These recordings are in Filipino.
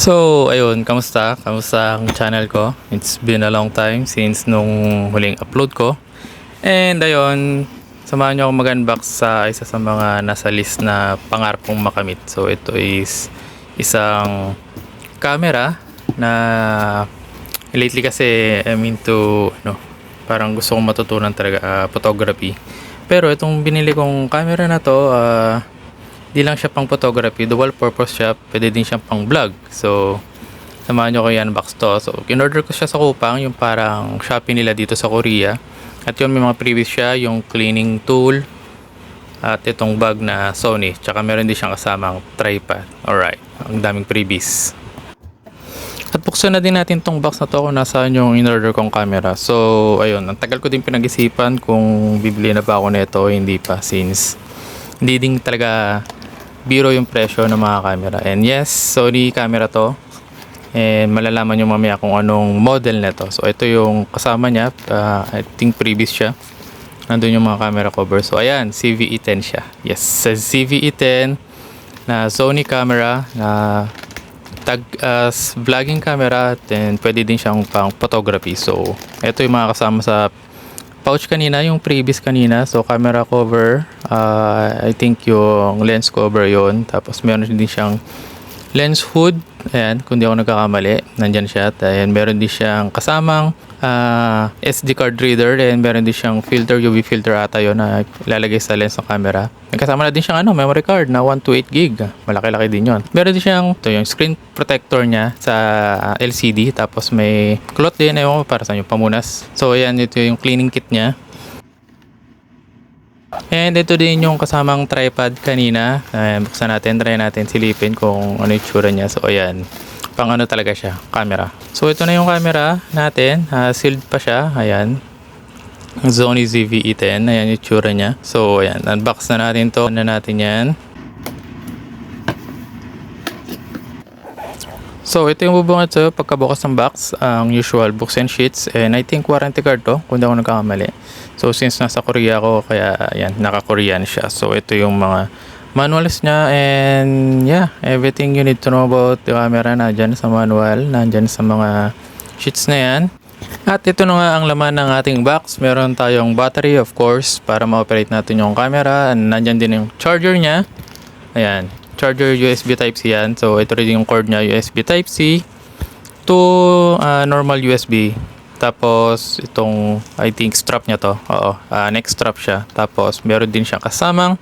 So, ayun, kamusta? Kamusta ang channel ko? It's been a long time since nung huling upload ko. And ayun, samahan nyo ako mag-unbox sa isa sa mga nasa list na pangarap kong makamit. So, ito is isang camera na lately kasi I'm into, ano, parang gusto kong matutunan talaga ah, photography. Pero itong binili kong camera na to, ah, di lang siya pang photography, dual purpose siya, pwede din siyang pang vlog. So, samahan nyo ko yan box to. So, in-order ko siya sa Kupang, yung parang Shopee nila dito sa Korea. At yun, may mga previous siya, yung cleaning tool, at itong bag na Sony. Tsaka meron din siyang kasamang tripod. Alright, ang daming previous. At buksan na din natin tong box na to kung nasaan yung in-order kong camera. So, ayun, ang tagal ko din pinag-isipan kung bibili na ba ako nito hindi pa since hindi din talaga biro yung presyo ng mga camera. And yes, Sony camera to. And malalaman nyo mamaya kung anong model na to. So, ito yung kasama niya. Uh, I think previous siya. Nandun yung mga camera cover. So, ayan, CVE10 siya. Yes, sa CVE10 na Sony camera na tag as vlogging camera then pwede din siyang pang photography so ito yung mga kasama sa pouch kanina yung previous kanina. So camera cover uh, I think yung lens cover yon tapos meron din siyang lens hood. Ayan kung di ako nagkakamali nandyan siya. Ayan meron din siyang kasamang ah, SD card reader. And meron din siyang filter UV filter ata yun na ilalagay sa lens ng camera. Kasama na din siyang ano memory card na 128 gig. Malaki-laki din yon meron din siyang ito yung screen protector niya sa LCD tapos may cloth din ko para sa yung pamunas. So ayan ito yung cleaning kit niya And ito din yung kasamang tripod kanina. Ayan, buksan natin, try natin silipin kung ano yung tsura niya. So, ayan. Pang ano talaga siya, camera. So, ito na yung camera natin. Ah, sealed pa siya. Ayan. Sony ZV-E10. Ayan yung tsura niya. So, ayan. Unbox na natin to. Ano natin yan. So, ito yung bubungat sa pagkabukas ng box, ang usual books and sheets, and I think warranty card to, kung ako nagkakamali. So, since nasa Korea ako, kaya, yan, naka-Korean siya. So, ito yung mga manuals niya, and yeah, everything you need to know about the camera, nandyan sa manual, nandyan sa mga sheets na yan. At ito na nga ang laman ng ating box. Meron tayong battery, of course, para ma-operate natin yung camera. And nandyan din yung charger niya. Ayan, charger USB Type-C yan. So, ito rin yung cord niya, USB Type-C to ah, normal USB. Tapos, itong, I think, strap niya to. Oo, ah, neck strap siya. Tapos, meron din siyang kasamang,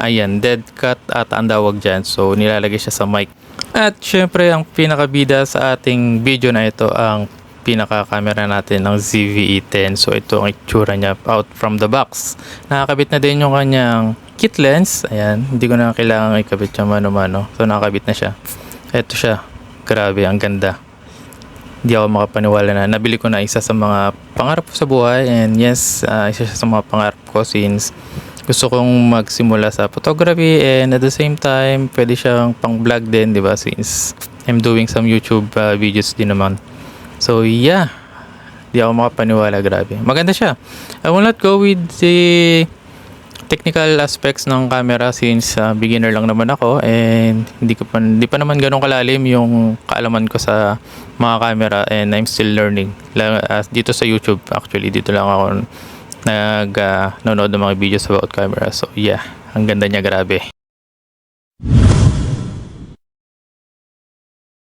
ayan, dead cut at ang tawag dyan. So, nilalagay siya sa mic. At, syempre, ang pinakabida sa ating video na ito, ang pinaka-camera natin ng ZV-E10. So, ito ang itsura niya out from the box. Nakakabit na din yung kanyang kit lens. Ayan, hindi ko na kailangan ikabit siya mano-mano. So, nakakabit na siya. Ito siya. Grabe, ang ganda. Hindi ako makapaniwala na nabili ko na isa sa mga pangarap ko sa buhay. And yes, ah, isa siya sa mga pangarap ko since gusto kong magsimula sa photography and at the same time, pwede siyang pang vlog din, di ba? Since I'm doing some YouTube ah, videos din naman. So, yeah. Di ako makapaniwala, grabe. Maganda siya. I will not go with the technical aspects ng camera since ah, beginner lang naman ako and hindi ko pa hindi pa naman ganun kalalim yung kaalaman ko sa mga camera and I'm still learning. La- ah, dito sa YouTube actually dito lang ako nag ah, nanonood ng mga videos about camera. So yeah, ang ganda niya grabe.